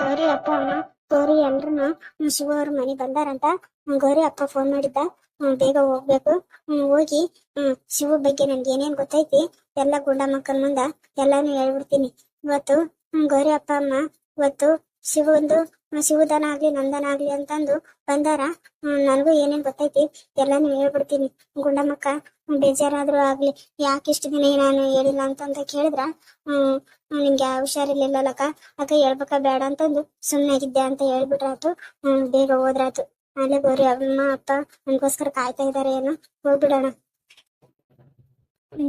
ಗೌರಿ ಅಪ್ಪ ಅಮ್ಮ ಗೌರಿ ಎಲ್ರು ಶಿವ ಅವ್ರ ಮನೆ ಬಂದಾರಂತ. ಗೌರಿ ಅಪ್ಪ ಫೋನ್ ಮಾಡಿದ್ದ. ಬೇಗ ಹೋಗ್ಬೇಕು. ಹೋಗಿ ಶಿವ ಬಗ್ಗೆ ನನ್ಗೆ ಏನೇನ್ ಗೊತ್ತೈತಿ, ಎಲ್ಲ ಗುಂಡ ಮಕ್ಕಳ ಮುಂದ ಎಲ್ಲಾನು ಹೇಳ್ಬಿಡ್ತೀನಿ. ಇವತ್ತು ಗೌರಿ ಅಪ್ಪ ಅಮ್ಮ, ಇವತ್ತು ಶಿವ ಒಂದು ಶಿವದನ ಆಗ್ಲಿ, ನಂದನ ಆಗ್ಲಿ ಅಂತಂದು ಬಂದಾರ. ನನ್ಗೂ ಏನೇನ್ ಗೊತ್ತೈತಿ, ಎಲ್ಲಾನು ಹೇಳ್ಬಿಡ್ತೀನಿ. ಗುಂಡಮ್ಮಕ್ಕ ಬೇಜಾರಾದ್ರೂ ಆಗ್ಲಿ, ಯಾಕೆ ಇಷ್ಟು ದಿನ ನಾನು ಹೇಳಿಲ್ಲ ಅಂತಂತ ಕೇಳಿದ್ರ, ಹ್ಮ್ ನಿಮ್ಗೆ ಲಕ್ಕ ಅಕ್ಕ ಹೇಳ್ಬೇಕ ಬೇಡ ಅಂತಂದು ಸುಮ್ನೆ ಆಗಿದ್ದೆ ಅಂತ ಹೇಳ್ಬಿಟ್ರಾತು, ಹ್ಮ್, ಬೇಗ ಹೋದ್ರಾತು. ಅಲ್ಲೇ ಗೌರಿ ಅಮ್ಮ, ಅಪ್ಪ, ನನ್ಗೋಸ್ಕರ ಕಾಯ್ತಾ ಇದಾರೆ ಏನೋ, ಹೋಗ್ಬಿಡೋಣ.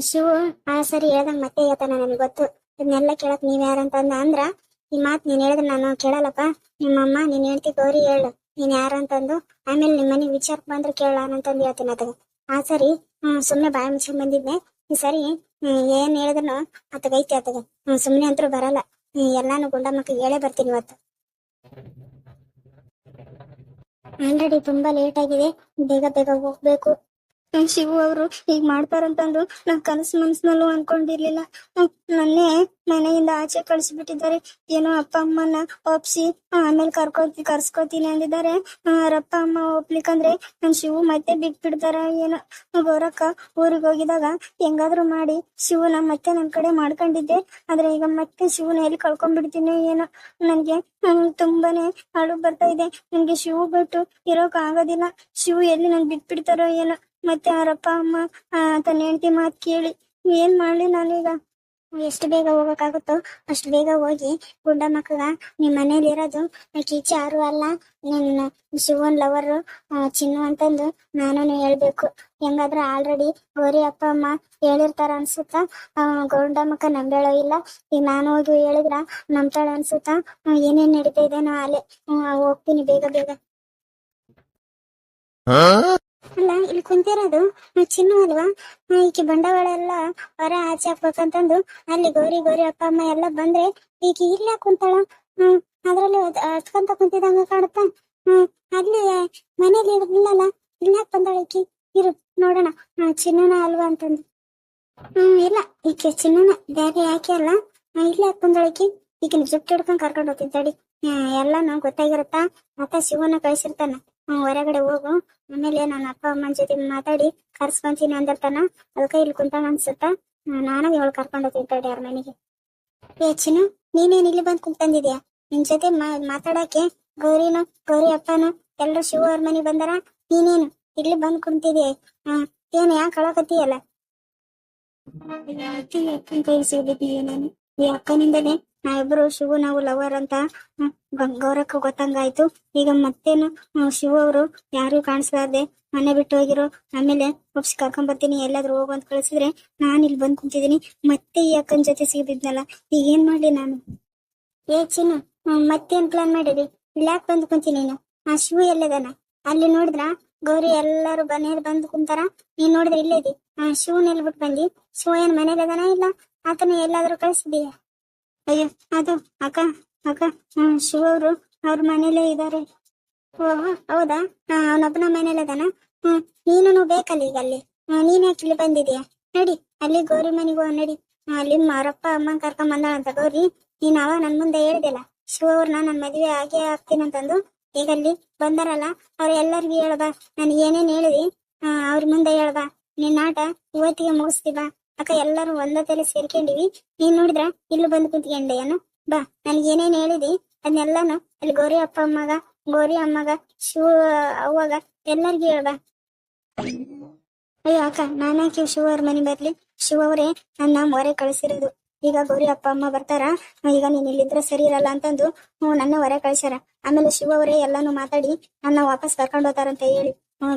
ಶಿವ, ಆ ಸರಿ ಹೇಳ್ದಂಗ್ ಮತ್ತೆ ಹೇಳ್ತಾನ ನನ್ಗೆ ಗೊತ್ತು. ಇದನ್ನೆಲ್ಲ ಕೇಳಕ್ ನೀವ್ ಯಾರಂತಂದ ಅಂದ್ರ, ಈ ಮಾತ್ ನೀನ್ ಹೇಳಿದ್ರೆ ನಾನು ಕೇಳಲ್ಲಪ್ಪ. ನಿಮ್ಮಮ್ಮ ನೀನ್ ಹೇಳ್ತಿ ಗೌರಿ ಹೇಳು, ನೀನ್ ಯಾರಂತಂದು ಆಮೇಲೆ ನಿಮ್ಮ ವಿಚಾರಕ್ ಬಂದ್ರೆ ಕೇಳ ಅಂತಂದು ಹೇಳ್ತೀನಿ ಅತಗ ಆ ಸರಿ ಹ್ಮ್, ಸುಮ್ನೆ ಬಾಯಿ ಮುಚ್ಕೊಂಡ್ ಬಂದಿದ್ದೆ ಈ ಸರಿ ಏನ್ ಹೇಳಿದ್ರು ಅತಗೈತಿ ಅತಗ ಹ್ಮ್, ಸುಮ್ನೆ ಅಂತೂ ಬರಲ್ಲ. ಎಲ್ಲಾನು ಗುಂಡ ಮಕ್ಕಳಿಗೆ ಹೇಳೇ ಬರ್ತೀನಿ ಇವತ್ತು. ಆಲ್ರೆಡಿ ತುಂಬಾ ಲೇಟ್ ಆಗಿದೆ. ಬೇಗ ಬೇಗ ಹೋಗ್ಬೇಕು. ಹ್ಮ್, ಶಿವು ಅವರು ಹೀಗ್ ಮಾಡ್ತಾರಂತಂದು ನಾನ್ ಕನಸು ಮನ್ಸಿನಲ್ಲೂ ಅನ್ಕೊಂಡಿರ್ಲಿಲ್ಲ. ನನ್ನೇ ಮನೆಯಿಂದ ಆಚೆ ಕಳಿಸ್ಬಿಟ್ಟಿದ್ದಾರೆ. ಏನೋ ಅಪ್ಪ ಅಮ್ಮನ ಒಪ್ಸಿ ಆಮೇಲೆ ಕರ್ಕೋತಿ ಕರ್ಸ್ಕೊತೀನಿ ಅಂದಿದ್ದಾರೆ. ಅಪ್ಪ ಅಮ್ಮ ಒಪ್ಲಿಕ್ಕಂದ್ರೆ ನನ್ ಶಿವು ಮತ್ತೆ ಬಿಟ್ಬಿಡ್ತಾರ ಏನೋ. ಗೋರಕ್ಕ ಊರಿಗೆ ಹೋಗಿದಾಗ ಹೆಂಗಾದ್ರು ಮಾಡಿ ಶಿವನ ಮತ್ತೆ ನನ್ ಕಡೆ ಮಾಡ್ಕೊಂಡಿದ್ದೆ. ಆದ್ರೆ ಈಗ ಮತ್ತೆ ಶಿವನ ಎಲ್ಲಿ ಕಳ್ಕೊಂಡ್ಬಿಡ್ತೀನಿ ಏನೋ. ನನ್ಗೆ ತುಂಬಾನೇ ಅಳು ಬರ್ತಾ ಇದೆ. ನನ್ಗೆ ಶಿವು ಬಿಟ್ಟು ಇರೋಕ್ ಆಗೋದಿಲ್ಲ. ಶಿವು ಎಲ್ಲಿ ನನ್ ಬಿಟ್ಬಿಡ್ತಾರೋ ಏನೋ. ಮತ್ತೆ ಅವ್ರಪ್ಪ ಅಮ್ಮ ತನ್ನ ಹೆಂಡತಿ ಮಾತ್ ಕೇಳಿ ಏನ್ ಮಾಡ್ಲಿ ನಾನೀಗ? ಎಷ್ಟು ಬೇಗ ಹೋಗಕ್ಕಾಗುತ್ತೋ ಅಷ್ಟು ಬೇಗ ಹೋಗಿ ಗುಂಡ ಮಕ್ಕಳ ನಿಮ್ ಮನೇಲಿ ಇರೋದು ಕೀಚೆ ಯಾರು ಅಲ್ಲ ನಿನ್ನ ಶಿವನ್ ಲವರ್ ಚಿನ್ನು ಅಂತಂದು ನಾನು ಹೇಳ್ಬೇಕು. ಹೆಂಗಾದ್ರೆ ಆಲ್ರೆಡಿ ಗೌರಿ ಅಪ್ಪ ಅಮ್ಮ ಹೇಳಿರ್ತಾರ ಅನ್ಸುತ್ತ? ಆ, ಗೌಂಡ ಮಕ್ಕ ನಂಬೇಳೋ ಇಲ್ಲ? ಈಗ ನಾನು ಹೋಗಿ ಹೇಳಿದ್ರ ನಂಬ್ತಾಳ ಅನ್ಸುತ್ತಾ? ಏನೇನ್ ನಡೀತಾ ಇದೇನೋ ಅಲೆ ಹೋಗ್ತೀನಿ ಬೇಗ ಬೇಗ. ಅಲ್ಲ, ಇಲ್ಲಿ ಕುಂತಿರೋದು ಚಿನ್ನ ಅಲ್ವಾ? ಈಕೆ ಬಂಡವಾಳ ಎಲ್ಲ ಹೊರ ಆಚೆ ಹಾಕ್ಬೇಕಂತಂದು ಅಲ್ಲಿ ಗೌರಿ ಗೌರಿ ಅಪ್ಪ, ಅಮ್ಮ ಎಲ್ಲ ಬಂದ್ರೆ ಈಕೆ ಇಲ್ಲ ಕುಂತಾಳ. ಹ್ಮ್, ಅದ್ರಲ್ಲಿ ಹತ್ಕೊಂತ ಕುಂತಿದಂಗ ಕಾಣುತ್ತಾ? ಹ್ಮ್, ಅಲ್ಲಿ ಮನೇಲಿ ಇರ್ಲಿಲ್ಲಲ್ಲ ಇಲ್ಲ ಬಂದಾಳ ಈಕಿ? ಇರು, ನೋಡೋಣ. ಚಿನ್ನನ ಅಲ್ವಾ ಅಂತಂದು. ಹ್ಮ್, ಇಲ್ಲ, ಈಕೆ ಚಿನ್ನನ ಬೇರೆ ಯಾಕೆ ಅಲ್ಲ? ಇಲ್ಲಿ ಬಂದಾಳ ಈಕಿ? ಈಗಿನ ಜುಟ್ಟು ಹಿಡ್ಕೊಂಡ್ ಕರ್ಕೊಂಡು ಹೋಗ್ತಿದ್ದಾಡಿ ಎಲ್ಲಾನು ಗೊತ್ತಾಗಿರುತ್ತಾ? ಆತ ಶಿವನ ಕಳ್ಸಿರ್ತಾನ. ಹೊರಗಡೆ ಹೋಗು. ಆಮೇಲೆ ನನ್ನ ಅಪ್ಪ, ಅಮ್ಮನ ಜೊತೆ ಮಾತಾಡಿ, ಕರ್ಸ್ಕೊಂತೀನಿ ಅಂದಿರ್ತಾನ. ಅದಕ್ಕೆ ಇಲ್ಲಿ ಕುಂತಾನ ಅನ್ಸುತ್ತ? ನಾನು ಇವಳು ಕರ್ಕೊಂಡು ಹೋಗ್ತೀನಿ ತಡಿ ಅವ್ರ ಮನೆಗೆ. ಏ ನೀನೇನ್ ಇಲ್ಲಿ ಬಂದ್ ಕುಂತಂದಿದ್ಯಾ ನಿನ್ ಜೊತೆ ಮಾತಾಡಕ್ಕೆ ಗೌರಿನು, ಗೌರಿ ಅಪ್ಪನು, ಎಲ್ರು ಶಿವ ಅವ್ರ ಮನೆಗೆ ಬಂದಾರ? ನೀನೇನು ಇಲ್ಲಿ ಬಂದ್ ಕುಂತಿದ್ಯಾ? ಏನ್ ಯಾಕೆ ಅಳಕತ್ತೀಯಲ್ಲ? ಅಕ್ಕನ ಕೈ ನಾನು ಈ ಅಕ್ಕನಿಂದನೇ ನಾವಿಬ್ರು ಶಿವು ನಾವು ಲವರ್ ಅಂತ ಗೌರಕ್ಕ ಗೊತ್ತಂಗಾಯ್ತು. ಈಗ ಮತ್ತೇನು ಶಿವ ಅವರು ಯಾರು ಕಾಣಿಸ್ಬಾರ್ದೆ ಮನೆ ಬಿಟ್ಟು ಹೋಗಿರೋ ಆಮೇಲೆ ಒಪ್ಸಿ ಕರ್ಕೊಂಡ್ ಬರ್ತೀನಿ ಎಲ್ಲಾದ್ರೂ ಹೋಗು ಅಂತ ಕಳಿಸಿದ್ರೆ ನಾನ್ ಇಲ್ಲಿ ಬಂದ್ ಕುಂತಿದೀನಿ. ಮತ್ತೆ ಈ ಅಕ್ಕನ ಜೊತೆ ಸಿಗದಿದ್ನಲ್ಲ, ಈಗ ಏನ್ ಮಾಡ್ಲಿ ನಾನು? ಏ ಚಿನ್ನು ಮತ್ತೇನ್ ಪ್ಲಾನ್ ಮಾಡಿರಿ ಇಲ್ಲಾಕ್ ಬಂದ್ ಕುಂತಿ ನೀನು? ಆ ಶಿವು ಎಲ್ಲದಾನ? ಅಲ್ಲಿ ನೋಡಿದ್ರ? ಗೌರಿ ಎಲ್ಲಾರು ಮನೇಲಿ ಬಂದ್ ಕುಂತಾರ? ನೀನ್ ನೋಡಿದ್ರೆ ಇಲ್ಲೇ ಇದಿ ಆ ಶಿವನ್ ಎಲ್ಲಿ ಬಿಟ್ಟು ಬಂದಿ? ಶಿವ ಏನ್ ಮನೇಲಿ ಅದಾನ ಇಲ್ಲ? ಆತನ ಎಲ್ಲಾದ್ರೂ ಕಳಿಸಿದೀಯ ಅಯ್ಯೋ, ಅದು ಅಕ್ಕ ಅಕ್ಕ, ಹ್ಮ್, ಶಿವ ಅವರು, ಅವ್ರ ಮನೇಲೇ ಇದಾರೆ. ಓ, ಹೌದಾ? ಹಾ, ಅವನೊಬ್ಬನ ಮನೇಲಿ ಅದಾನ? ಹ್ಮ್ ನೀನು ಬೇಕಲ್ಲ ಈಗ ಅಲ್ಲಿ ನೀನ್ ಯಾಕೆ ಬಂದಿದ್ಯಾ? ನಡಿ, ಅಲ್ಲಿ ಗೌರಿ ಮನೆಗೆ ನಡಿ. ಅಲ್ಲಿ ಮಾರಪ್ಪ ಅಮ್ಮ ಕರ್ಕೊಂಡ್ ಬಂದಾಳಂತ ಗೌರಿ. ನೀನ್ ಅವ ನನ್ ಮುಂದೆ ಹೇಳಿದೆಲ್ಲ. ಶಿವ ಅವ್ರನ್ನ ನನ್ ಮದ್ವೆ ಆಗೇ ಆಗ್ತೀನಂತಂದು ಈಗ ಅಲ್ಲಿ ಬಂದಾರಲ್ಲ, ಅವ್ರ ಎಲ್ಲರಿಗೂ ಹೇಳ್ಬಾ ನನ್ ಏನೇನ್ ಹೇಳಿದಿ ಅವ್ರ ಮುಂದೆ ಹೇಳ್ಬಾ ನಿನ್ನ ಆಟ ಇವತ್ತಿಗೆ ಮುಗಿಸ್ತಿ ಬಾ. ಅಕ್ಕ, ಎಲ್ಲರೂ ಒಂದ ತಲೆ ಸೇರ್ಕೊಂಡಿವಿ. ನೀನ್ ನೋಡಿದ್ರ, ಇಲ್ಲಿ ಬಂದು ಕುಂತ್ಕೊಂಡೆ ಏನು? ಬಾ, ನನ್ಗೆ ಏನೇನ್ ಹೇಳಿದಿ, ಅದನ್ನೆಲ್ಲಾನು ಅಲ್ಲಿ ಗೌರಿ ಅಪ್ಪ ಅಮ್ಮಗ, ಗೌರಿ ಅಮ್ಮಗ, ಶಿವ ಅವಾಗ ಎಲ್ಲರಿಗೂ ಹೇಳ್ಬಾ ಅಯ್ಯೋ ಅಕ್ಕ ನಾನಾಕಿ ಶಿವ ಅವ್ರ ಮನೆ ಬರ್ಲಿ? ಶಿವ ಅವರೇ ನನ್ನ ಹೊರೆ ಕಳಿಸಿರೋದು. ಈಗ ಗೌರಿ ಅಪ್ಪ ಅಮ್ಮ ಬರ್ತಾರ, ಈಗ ನೀನ್ ಇಲ್ಲಿದ್ರೆ ಸರಿ ಇರಲ್ಲ ಅಂತಂದು ಹ್ಞೂ, ನನ್ನ ಹೊರೆ ಕಳ್ಸ್ಯಾರ. ಆಮೇಲೆ ಶಿವ ಅವರೇ ಎಲ್ಲಾನು ಮಾತಾಡಿ, ನನ್ನ ವಾಪಸ್ ಕರ್ಕೊಂಡು ಹೋಗ್ತಾರಂತ ಹೇಳಿ.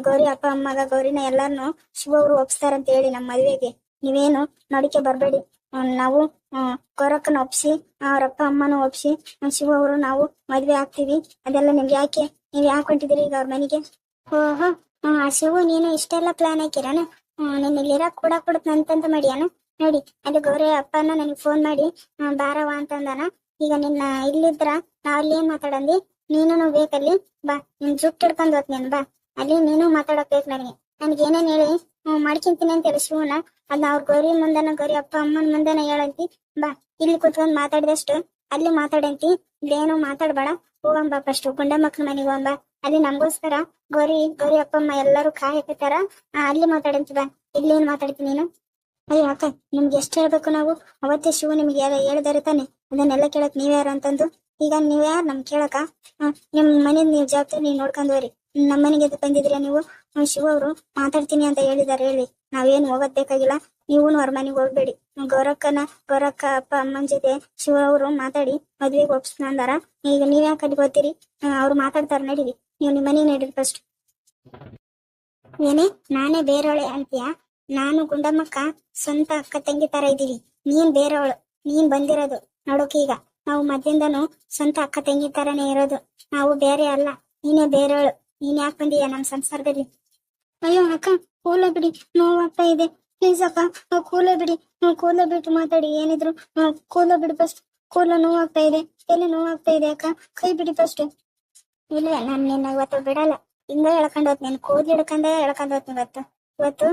ಗೌರಿ ಅಪ್ಪ ಅಮ್ಮಗ, ಗೌರಿನ ಎಲ್ಲಾರ್ನು ಶಿವ ಅವರು ಒಪ್ಸ್ತಾರಂತ ಹೇಳಿ ನಮ್ಮ ಮದ್ವೆಗೆ. ನೀವೇನು ನಡಿಕೆ ಬರಬೇಡಿ. ನಾವು ಕೊರಕನ ಒಪ್ಸಿ ಅವ್ರ ಅಪ್ಪ ಅಮ್ಮನ ಒಪ್ಸಿ ಶಿವ ಅವರು ನಾವು ಮದ್ವೆ ಆಗ್ತೀವಿ. ಅದೆಲ್ಲ ನಿಮ್ಗೆ ಯಾಕೆ? ನೀವ್ ಯಾಕೆ ಹೊಂಟಿದಿರಿ ಈಗ ಅವ್ರ ಮನೆಗೆ? ಓಹೋ, ಆ, ಶಿವು, ನೀನು ಇಷ್ಟೆಲ್ಲ ಪ್ಲಾನ್ ಹಾಕಿರಾನ? ನೀನ್ ಇಲ್ಲಿರಾಕ್ ಕೂಡ ಕೊಡತ್ನಂತಂತ ಮಾಡಿಯಾನ? ನೋಡಿ, ಅದು ಗೌರಿ ಅಪ್ಪನ ನನಗೆ ಫೋನ್ ಮಾಡಿ ಬಾರವ ಅಂತಂದಾನ. ಈಗ ನಿನ್ನ ಇಲ್ಲಿದ್ರ ನಾವ್ ಅಲ್ಲಿ ಏನ್ ಮಾತಾಡಂದಿ? ನೀನು ಬೇಕಲ್ಲಿ? ಬಾ, ನಿನ್ ಜುಟ್ ಹಿಡ್ಕೊಂಡ್ ಹೋಗ್ತೀನಿ ಬಾ. ಅಲ್ಲಿ ನೀನು ಮಾತಾಡಕ್ ಬೇಕು ನನಗೆ. ನನ್ಗೆ ಏನೇನ್ ಹೇಳಿ? ಮಾಡ್ಕೊಂತೀನಿ ಅಂತ ಹೇಳಿ ಶಿವನ ಅದ್ ಅವ್ರ ಗೌರಿ ಮುಂದನ ಗೌರಿ ಅಪ್ಪ ಅಮ್ಮನ ಮುಂದನ ಹೇಳಂತಿ. ಬಾ ಇಲ್ಲಿ ಕುತ್ಕೊಂಡ್ ಮಾತಾಡಿದಷ್ಟು ಅಲ್ಲಿ ಮಾತಾಡಂತಿ. ಇಲ್ಲೇನು ಮಾತಾಡ್ಬೇಡ ಹೋಗಂಬ ಫಸ್ಟ್ ಗುಂಡ ಮಕ್ಳ ಮನೆಗೆ ಹೋಗಂಬ ಅಲ್ಲಿ ನಮಗೋಸ್ಕರ ಗೌರಿ ಗೌರಿ ಅಪ್ಪಮ್ಮ ಎಲ್ಲರೂ ಕಾಯ್ ಹಾಕತ್ತಾರ ಆ, ಅಲ್ಲಿ ಮಾತಾಡಂತಿ ಬಾ. ಇಲ್ಲೇನ್ ಮಾತಾಡ್ತೀನಿ ನೀನು? ಅಯ್ಯೋ ಅಕ್ಕ ನಿಮ್ಗೆ ಎಷ್ಟು ಹೇಳ್ಬೇಕು ನಾವು? ಅವತ್ತೇ ಶಿವ ನಿಮ್ಗೆ ಯಾರ ಹೇಳಿದಾರೆ ತಾನೆ? ಅದನ್ನೆಲ್ಲ ಕೇಳಕ್ ನೀವ್ಯಾರ ಅಂತಂದು. ಈಗ ನೀವ್ಯಾರ ನಮ್ ಕೇಳಕ ನಿಮ್ ಮನೆ ನೀವ್ ಜವಾಬ್ದಾರಿ ನೀವ್ ನೋಡ್ಕೊಂಡ್ ಹೋಗ್ರಿ ನಮ್ಮ ಮನೆಗೆ ಎದಕ್ ನೀವು ಶಿವ ಅವರು ಮಾತಾಡ್ತೀನಿ ಅಂತ ಹೇಳಿದಾರೆ ಹೇಳಿ. ನಾವೇನು ಹೋಗೋದ್ ಬೇಕಾಗಿಲ್ಲ. ನೀವು ಅವ್ರ ಮನೆಗೆ ಹೋಗ್ಬೇಡಿ. ಗೌರಕ್ಕನ, ಗೌರಕ್ಕ ಅಪ್ಪ, ಅಮ್ಮನ ಜೊತೆ ಶಿವ ಅವರು ಮಾತಾಡಿ ಮದ್ವೆಗೆ ಒಪ್ಸ್ನಂದಾರ ಈಗ ನೀವ್ ಯಾಕೆ ಹೋಗ್ತೀರಿ ಅವ್ರು ಮಾತಾಡ್ತಾರ, ನಡೀರಿ. ನೀವು ನಿಮ್ಮ ಮನೆಗೆ ನಡೀರಿ ಫಸ್ಟ್ ಏನೇ, ನಾನೇ ಬೇರೆಯವಳೆ ಅಂತೀಯ? ನಾನು ಗುಂಡಮ್ಮಕ್ಕ ಸ್ವಂತ ಅಕ್ಕ ತಂಗಿ ತರ ಇದೀವಿ ನೀನ್ ಬೇರೆಯವಳು ನೀನ್ ಬಂದಿರೋದು. ನೋಡೋಕೆ ಈಗ. ನಾವು ಮದ್ಯಿಂದನು ಸ್ವಂತ ಅಕ್ಕ ತಂಗಿ ತರನೇ ಇರೋದು. ನಾವು ಬೇರೆ ಅಲ್ಲ. ನೀನೇ ಬೇರೆಯವಳು ನೀನ್ ಯಾಕೆ ಬಂದೀಯ ನಮ್ ಸಂಸಾರದಲ್ಲಿ. ಅಯ್ಯೋ ಅಕ್ಕ ಕೂಲ ಬಿಡಿ. ನೋವಾಗ್ತಾ ಇದೆ. ಪ್ಲೀಸ್ ಅಕ್ಕ ಕೂಲ ಬಿಡಿ. ಹ್ಮ್, ಕೂಲ ಬಿಟ್ಟು ಮಾತಾಡಿ. ಏನಿದ್ರು ಕೂಲ ಬಿಡಿ ಫಸ್ಟ್ ಕೂಲ ನೋವಾಗ್ತಾ ಇದೆ. ಎಲ್ಲಿ ನೋವಾಗ್ತಾ ಇದೆ ಅಕ್ಕ? ಕೈ ಬಿಡಿ ಫಸ್ಟ್ ಇಲ್ಲ ನಾನು ನಿನ್ನ ಇವತ್ತು ಬಿಡಲ್ಲ. ಹಿಂದೆ ಎಳ್ಕೊಂಡ್ ಹೋತ್ ನೀನ್ ಕೂದ್ ಹಿಡ್ಕೊಂಡ ಎಳ್ಕೊಂಡ್ ಹೋತ್ ಇವತ್ತು. ಇವತ್ತು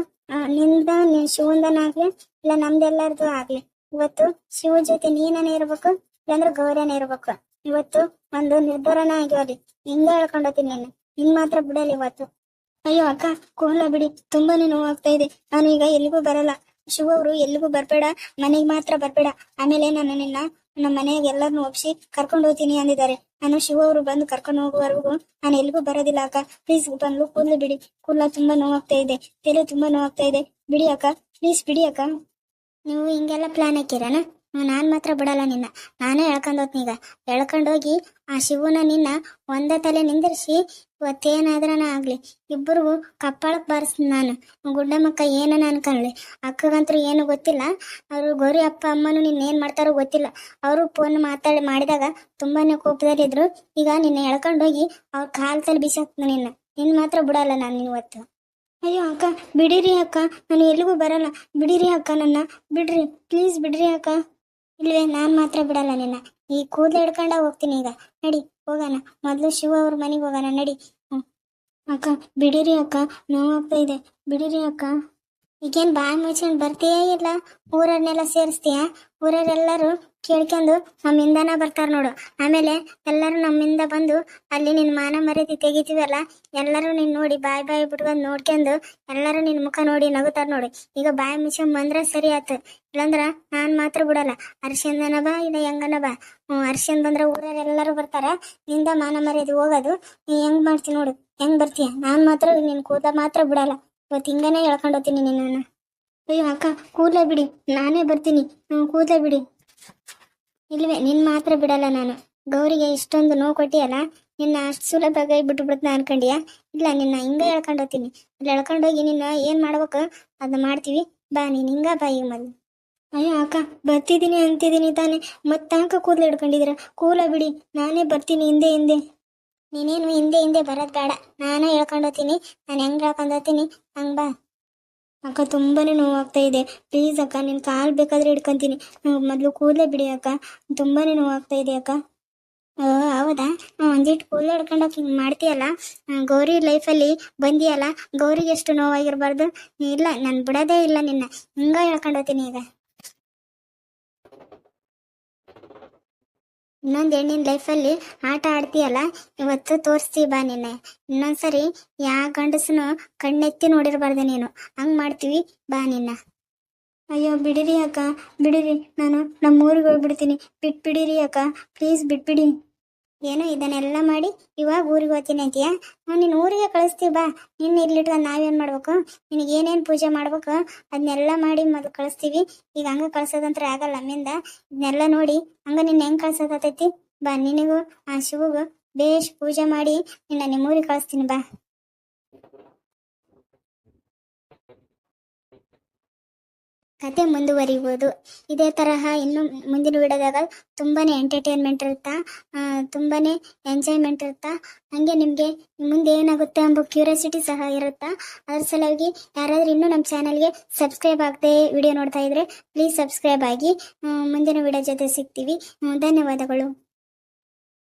ನಿಂದ ನಿನ್ ಶಿವಂದನಾಗ್ಲಿ ಇಲ್ಲ ನಮ್ದೆಲ್ಲರದು ಆಗ್ಲಿ. ಇವತ್ತು ಶಿವ ಜೊತೆ ನೀನೇ ಇರ್ಬೇಕು ಇಲ್ಲಾಂದ್ರೆ ಗೌರವನೇ ಇರ್ಬೇಕು. ಇವತ್ತು ಒಂದು ನಿರ್ಧಾರನ ಆಗ್ಯಾವ್ರಿ. ಹಿಂಗ ಎಳ್ಕೊಂಡ್ ಹೋಗ್ತೀನಿ ನೀನು ನಿನ್ ಮಾತ್ರ ಬಿಡಲ್ಲ ಇವತ್ತು. ಅಯ್ಯೋ ಅಕ್ಕ, ಕೋಲ ಬಿಡಿ, ತುಂಬಾನೇ ನೋವಾಗ್ತಾ ಇದೆ. ನಾನು ಈಗ ಎಲ್ಲಿಗೂ ಬರಲ್ಲ. ಶಿವ ಅವರು ಎಲ್ಲಿಗೂ ಬರ್ಬೇಡ, ಮನೆಗೆ ಮಾತ್ರ ಬರ್ಬೇಡ. ಆಮೇಲೆ ನಾನು ನಿನ್ನ, ನಮ್ಮ ಮನೆಗೆ ಎಲ್ಲರನ್ನು ಒಪ್ಸಿ ಕರ್ಕೊಂಡು ಹೋಗ್ತೀನಿ ಅಂದಿದ್ದಾರೆ. ನಾನು ಶಿವ ಅವರು ಬಂದು ಕರ್ಕೊಂಡು ಹೋಗುವವರೆಗೂ ನಾನು ಎಲ್ಲಿಗೂ ಬರೋದಿಲ್ಲ ಅಕ್ಕ. ಪ್ಲೀಸ್ ಬಂದು ಕೂದಲು ಬಿಡಿ. ಕೂದಲ ತುಂಬಾ ನೋವಾಗ್ತಾ ಇದೆ. ತಲೆ ತುಂಬಾ ನೋವಾಗ್ತಾ ಇದೆ. ಬಿಡಿ ಅಕ್ಕ ಪ್ಲೀಸ್ ಬಿಡಿ ಅಕ್ಕ. ನೀವು ಹಿಂಗೆಲ್ಲ ಪ್ಲಾನ್ ಹಾಕಿರನ? ನಾನ್ ಮಾತ್ರ ಬಿಡಲ್ಲ ನಿನ್ನ. ನಾನೇ ಎಳ್ಕೊಂಡ್ ಹೋಗ್ತೀನಿ ಈಗ. ಎಳ್ಕೊಂಡೋಗಿ ಆ ಶಿವನ ನಿನ್ನ ಒಂದ ತಲೆ ನಿಂದಿರಿಸಿ ಇವತ್ತೇನಾದ್ರನ ಆಗಲಿ. ಇಬ್ಬರಿಗೂ ಕಪ್ಪಾಳಕ್ಕೆ ಬಾರಿಸ್ತೀನಿ ನಾನು. ಗುಡ್ಡಮ್ಮಕ್ಕ ಏನನ ಅನ್ಕೊಳ್ಳಿ ಅಕ್ಕಗಂತೂ ಏನು ಗೊತ್ತಿಲ್ಲ. ಅವರು ಗೌರಿ ಅಪ್ಪ ಅಮ್ಮನು ನಿನ್ನ ಏನ್ ಮಾಡ್ತಾರೋ ಗೊತ್ತಿಲ್ಲ. ಅವರು ಫೋನ್ ಮಾತಾಡಿ ಮಾಡಿದಾಗ ತುಂಬಾನೇ ಕೋಪದಲ್ಲಿದ್ರು. ಈಗ ನಿನ್ನ ಎಳ್ಕೊಂಡೋಗಿ ಅವ್ರ ಕಾಲು ತಲೆ ಬಿಸಾಕ್ತೀನಿ ನಿನ್ನ. ನಿನ್ನ ಮಾತ್ರ ಬಿಡಲ್ಲ ನಾನು ಇವತ್ತು ಅಯ್ಯೋ ಅಕ್ಕ, ಬಿಡಿರಿ ಅಕ್ಕ. ನಾನು ಎಲ್ಲಿಗೂ ಬರಲ್ಲ. ಬಿಡಿರಿ ಅಕ್ಕ ನನ್ನ. ಬಿಡ್ರಿ. ಪ್ಲೀಸ್ ಬಿಡ್ರಿ ಅಕ್ಕ. ಇಲ್ವೇ, ನಾನ್ ಮಾತ್ರ ಬಿಡಲ್ಲ ನಿನ್ನ. ಈ ಕೂದಲು ಹಿಡ್ಕೊಂಡ ಹೋಗ್ತೀನಿ ಈಗ. ನಡಿ, ಹೋಗೋಣ. ಮೊದ್ಲು ಶಿವ ಅವ್ರ ಮನೆಗೆ ಹೋಗೋಣ. ನಡಿ. ಅಕ್ಕ, ಬಿಡಿರಿ ಅಕ್ಕ. ನೋವಾಗ್ತಾ ಇದೆ. ಬಿಡಿರಿ ಅಕ್ಕ. ಈಗೇನ್ ಬಾಯಿ ಮುಚ್ಕೊಂಡ್ ಬರ್ತೀಯಾ ಇಲ್ಲ? ಊರನ್ನೆಲ್ಲ ಸೇರಿಸ್ತೀಯಾ? ಊರರೆಲ್ಲರೂ ಕೇಳ್ಕೊಂಡು ನಮ್ಮಿಂದನ ಬರ್ತಾರೆ ನೋಡು. ಆಮೇಲೆ ಎಲ್ಲರೂ ನಮ್ಮಿಂದ ಬಂದು ಅಲ್ಲಿ ನಿನ್ ಮಾನ ಮರ್ಯಾದೆ ತೆಗಿತೀವಲ್ಲ, ಎಲ್ಲರೂ ನಿನ್ ನೋಡಿ ಬಾಯ್ ಬಾಯ್ ಬಿಟ್ಕೊಂಡು ನೋಡ್ಕೊಂಡು ಎಲ್ಲರೂ ನಿನ್ ಮುಖ ನೋಡಿ ನಗುತ್ತಾರೆ ನೋಡಿ. ಈಗ ಬಾಯಿ ಮಿಷನ್ ಬಂದ್ರೆ ಸರಿ ಆತು ಇಲ್ಲಂದ್ರ ನಾನ್ ಮಾತ್ರ ಬಿಡಲ್ಲ. ಅರ್ಶಿಂದನ ಬಾ, ಇಲ್ಲ ಹೆಂಗನ ಬಾ. ಹ್ಮ್, ಅರ್ಶಿಂದ್ ಬಂದ್ರೆ ಎಲ್ಲರೂ ಬರ್ತಾರ. ನಿಂದ ಮಾನ ಮರ್ಯಾದೆ ಹೋಗೋದು. ನೀ ಹೆಂಗ್ ಮಾಡ್ತೀನಿ ನೋಡು. ಹೆಂಗ್ ಬರ್ತೀಯ? ನಾನ್ ಮಾತ್ರ, ನಿನ್ ಕೂದ ಮಾತ್ರ ಬಿಡಲ್ಲ. ಇವತ್ತು ಹಿಂಗನೇ ಹೇಳ್ಕೊಂಡು ಹೋಗ್ತೀನಿ ನಿನ್ನ ಅಯ್ಯೋ ಅಕ್ಕ, ಕೂದಲೇ ಬಿಡಿ. ನಾನೇ ಬರ್ತೀನಿ. ಕೂದಲೇ ಬಿಡಿ. ಇಲ್ವೇ, ನಿನ್ ಮಾತ್ರ ಬಿಡಲ್ಲ ನಾನು. ಗೌರಿಗೆ ಇಷ್ಟೊಂದು ನೋವು ಕೊಟ್ಟಿಯಲ್ಲ, ನಿನ್ನ ಅಷ್ಟು ಸುಲಭವಾಗಿ ಬಿಟ್ಟು ಬಿಡ್ತಾನ ಅನ್ಕೊಂಡಿಯಾ? ಇಲ್ಲ, ನಿನ್ನ ಹಿಂಗ ಹೇಳ್ಕೊಂಡು ಹೋಗ್ತೀನಿ. ಅಲ್ಲಿ ಎಳ್ಕೊಂಡೋಗಿ ನಿನ್ನ ಏನ್ ಮಾಡ್ಬೇಕು ಅದನ್ನ ಮಾಡ್ತೀವಿ. ಬಾ, ನೀನ್ ಹಿಂಗ ಬಾ ಈಗ ಅಯ್ಯೋ, ಅಕ್ಕ, ಬರ್ತಿದ್ದೀನಿ, ಅಂತಿದ್ದೀನಿ ತಾನೆ. ಮತ್ತಂಕ ಕೂದಲು ಹಿಡ್ಕೊಂಡಿದ್ದೀರ ಕೂಲ ಬಿಡಿ, ನಾನೇ ಬರ್ತೀನಿ ಹಿಂದೆ ಹಿಂದೆ. ನೀನೇನು ಹಿಂದೆ ಹಿಂದೆ ಬರೋದ್ ಬೇಡ. ನಾನೇ ಹೇಳ್ಕೊಂಡೋತೀನಿ ನಾನು ಹೆಂಗ್ ಹೇಳ್ಕೊಂಡು ಹೋಗ್ತೀನಿ? ಹಂಗ್ ಬಾ. ಅಕ್ಕ ತುಂಬಾನೇ ನೋವಾಗ್ತಾ ಇದೆ. ಪ್ಲೀಸ್ ಅಕ್ಕ, ನಿನ್ ಕಾಲ್ ಬೇಕಾದ್ರೆ ಹಿಡ್ಕೊಂತೀನಿ. ಮೊದಲು ಕೂದಲೇ ಬಿಡಿ ಅಕ್ಕ. ತುಂಬಾನೇ ನೋವಾಗ್ತಾ ಇದೆ ಅಕ್ಕ. ಓ, ಹೌದಾ? ಒಂದಿಟ್ಟು ಕೂದಲು ಹಿಡ್ಕೊಂಡು ಹಿಂಗ್ ಮಾಡ್ತೀಯಲ್ಲ ಗೌರಿ ಗೌರಿ ಲೈಫಲ್ಲಿ ಬಂದಿಯಲ್ಲ? ಗೌರಿಗೆ ಎಷ್ಟು ನೋವಾಗಿರ್ಬಾರ್ದು? ಇಲ್ಲ, ನಾನು ಬಿಡೋದೇ ಇಲ್ಲ ನಿನ್ನ. ಹಿಂಗ ಹೇಳ್ಕೊಂಡು ಹೋಗ್ತೀನಿ ಈಗ. ಇನ್ನೊಂದು ಹೆಣ್ಣಿನ ಲೈಫಲ್ಲಿ ಆಟ ಆಡ್ತೀಯಲ್ಲ, ಇವತ್ತು ತೋರಿಸ್ತೀವಿ ಬಾ ನಿನ್ನೆ. ಇನ್ನೊಂದ್ಸರಿ ಯಾವ ಗಂಡಸನು ಕಣ್ಣೆತ್ತಿ ನೋಡಿರಬಾರ್ದೆ ನೀನು. ಹಂಗೆ ಮಾಡ್ತೀವಿ, ಬಾ ನಿನ್ನ. ಅಯ್ಯೋ, ಬಿಡಿರಿ ಅಕ್ಕ, ಬಿಡಿರಿ. ನಾನು ನಮ್ಮ ಊರಿಗೆ ಹೋಗ್ಬಿಡ್ತೀನಿ ಬಿಟ್ಬಿಡಿರಿ ಅಕ್ಕ ಪ್ಲೀಸ್ ಬಿಟ್ಬಿಡಿ. ಏನೋ ಇದನ್ನೆಲ್ಲ ಮಾಡಿ ಇವಾಗ ಊರಿಗೆ ಹೋಗ್ತೀನಿ ಅಂತೀಯ? ನೀನು ಊರಿಗೆ ಕಳಿಸ್ತೀವಿ ಬಾ. ನಿನ್ನ ಇಲ್ಲಿಟ್ಕೊಂಡು ನಾವೇನು ಮಾಡ್ಬೇಕು? ನಿನಗೆ ಏನೇನು ಪೂಜೆ ಮಾಡ್ಬೇಕು? ಅದನ್ನೆಲ್ಲ ಮಾಡಿ ಮೊದಲು ಕಳಿಸ್ತೀವಿ. ಈಗ ಹಂಗೆ ಕಳ್ಸೋದಂತ್ರ ಆಗಲ್ಲ ನಮ್ಮಿಂದ ಇದನ್ನೆಲ್ಲ ನೋಡಿ ಹಂಗೆ ನಿನ್ನ ಹೆಂಗ್ ಕಳ್ಸೋದತ್ತೈತಿ ಬಾ, ನಿನಗೂ ಆ ಶಿವಗೂ ಬೇಷ್ ಪೂಜೆ ಮಾಡಿ ನಿನ್ನ ನಿಮ್ಮೂರಿಗೆ ಕಳಿಸ್ತೀನಿ ಬಾ. ಕತೆ ಮುಂದುವರಿಬಹುದು ಇದೇ ತರಹ ಇನ್ನು ಮುಂದಿನ ವಿಡಿಯೋದಾಗ ತುಂಬಾನೇ ಎಂಟರ್ಟೈನ್ಮೆಂಟ್ ಇರುತ್ತಾ ತುಂಬಾನೇ ಎಂಜಾಯ್ಮೆಂಟ್ ಇರುತ್ತಾ. ಹಂಗೆ ನಿಮಗೆ ಮುಂದೆ ಏನಾಗುತ್ತೆ ಎಂಬ ಕ್ಯೂರಿಯಾಸಿಟಿ ಸಹ ಇರುತ್ತಾ. ಅದ್ರ ಸಲುವಾಗಿ ಯಾರಾದ್ರೂ ಇನ್ನೂ ನಮ್ಮ ಚಾನಲ್ಗೆ ಸಬ್ಸ್ಕ್ರೈಬ್ ಆಗದೆ ವಿಡಿಯೋ ನೋಡ್ತಾ ಇದ್ರೆ ಪ್ಲೀಸ್ ಸಬ್ಸ್ಕ್ರೈಬ್ ಆಗಿ ಮುಂದಿನ ವಿಡಿಯೋ ಜೊತೆ ಸಿಗ್ತೀವಿ. ಧನ್ಯವಾದಗಳು.